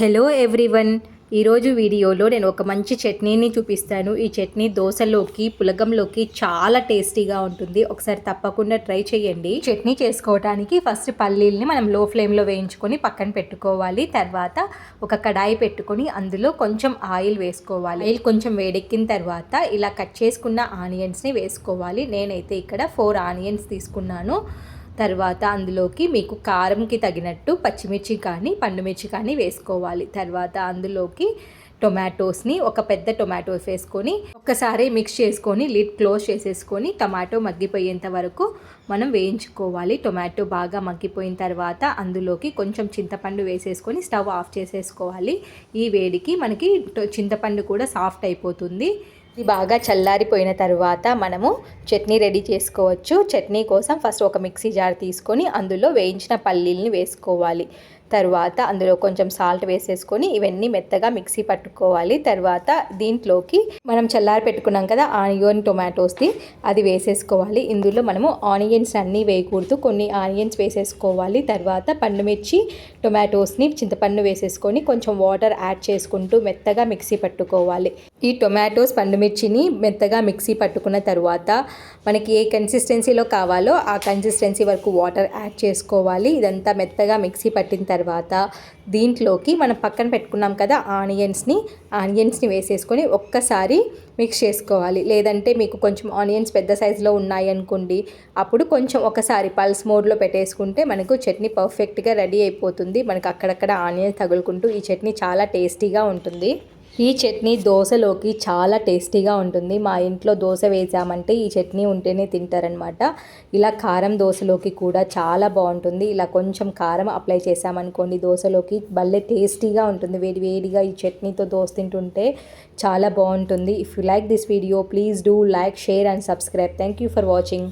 Hello everyone ఈరోజు వీడియోలో నేను ఒక మంచి చట్నీని చూపిస్తాను. ఈ చట్నీ దోశలోకి పులగంలోకి చాలా టేస్టీగా ఉంటుంది. ఒకసారి తప్పకుండా ట్రై చేయండి. చట్నీ చేసుకోవడానికి ఫస్ట్ పల్లీల్ని మనం లో ఫ్లేమ్లో వేయించుకొని పక్కన పెట్టుకోవాలి. తర్వాత ఒక కడాయి పెట్టుకొని అందులో కొంచెం ఆయిల్ వేసుకోవాలి. ఆయిల్ కొంచెం వేడెక్కిన తర్వాత ఇలా కట్ చేసుకున్న ఆనియన్స్ని వేసుకోవాలి. నేనైతే ఇక్కడ ఫోర్ ఆనియన్స్ తీసుకున్నాను. తర్వాత అందులోకి మీకు కారంకి తగినట్టు పచ్చిమిర్చి కానీ పండుమిర్చి కానీ వేసుకోవాలి. తర్వాత అందులోకి టొమాటోస్ని ఒక పెద్ద టొమాటోస్ వేసుకొని ఒక్కసారి మిక్స్ చేసుకొని లిడ్ క్లోజ్ చేసేసుకొని టమాటో మగ్గిపోయేంత వరకు మనం వేయించుకోవాలి. టొమాటో బాగా మగ్గిపోయిన తర్వాత అందులోకి కొంచెం చింతపండు వేసేసుకొని స్టవ్ ఆఫ్ చేసేసుకోవాలి. ఈ వేడికి మనకి చింతపండు కూడా సాఫ్ట్ అయిపోతుంది. ఇది బాగా చల్లారిపోయిన తర్వాత మనము చట్నీ రెడీ చేసుకోవచ్చు. చట్నీ కోసం ఫస్ట్ ఒక మిక్సీ జార్ తీసుకొని అందులో వేయించిన పల్లీల్ని వేసుకోవాలి. తర్వాత అందులో కొంచెం సాల్ట్ వేసేసుకొని ఇవన్నీ మెత్తగా మిక్సీ పట్టుకోవాలి. తర్వాత దీంట్లోకి మనం చల్లారి పెట్టుకున్నాం కదా ఆనియన్ టొమాటోస్ది అది వేసేసుకోవాలి. ఇందులో మనము ఆనియన్స్ అన్నీ వేయకూడదు. కొన్ని ఆనియన్స్ వేసేసుకోవాలి. తర్వాత పండుమిర్చి టొమాటోస్ని చింతపండు వేసేసుకొని కొంచెం వాటర్ యాడ్ చేసుకుంటూ మెత్తగా మిక్సీ పట్టుకోవాలి. ఈ టొమాటోస్ పండు ఎండుమిర్చిని మెత్తగా మిక్సీ పట్టుకున్న తర్వాత మనకి ఏ కన్సిస్టెన్సీలో కావాలో ఆ కన్సిస్టెన్సీ వరకు వాటర్ యాడ్ చేసుకోవాలి. ఇదంతా మెత్తగా మిక్సీ పట్టిన తర్వాత దీంట్లోకి మనం పక్కన పెట్టుకున్నాం కదా ఆనియన్స్ని ఆనియన్స్ని వేసేసుకొని ఒక్కసారి మిక్స్ చేసుకోవాలి. లేదంటే మీకు కొంచెం ఆనియన్స్ పెద్ద సైజులో ఉన్నాయి అనుకోండి అప్పుడు కొంచెం ఒకసారి పల్స్ మోడ్లో పెట్టేసుకుంటే మనకు చట్నీ పర్ఫెక్ట్గా రెడీ అయిపోతుంది. మనకు అక్కడక్కడ ఆనియన్స్ తగులుకుంటూ ఈ చట్నీ చాలా టేస్టీగా ఉంటుంది. ఈ చట్నీ దోశలోకి చాలా టేస్టీగా ఉంటుంది. మా ఇంట్లో దోశ వేసామంటే ఈ చట్నీ ఉంటేనే తింటారనమాట ఇలా కారం దోశలోకి కూడా చాలా బాగుంటుంది. ఇలా కొంచెం కారం అప్లై చేసామనుకోండి దోశలోకి భలే టేస్టీగా ఉంటుంది. వేడి వేడిగా ఈ చట్నీతో దోశ తింటుంటే చాలా బాగుంటుంది. If you like this video please do like share and subscribe thank you for watching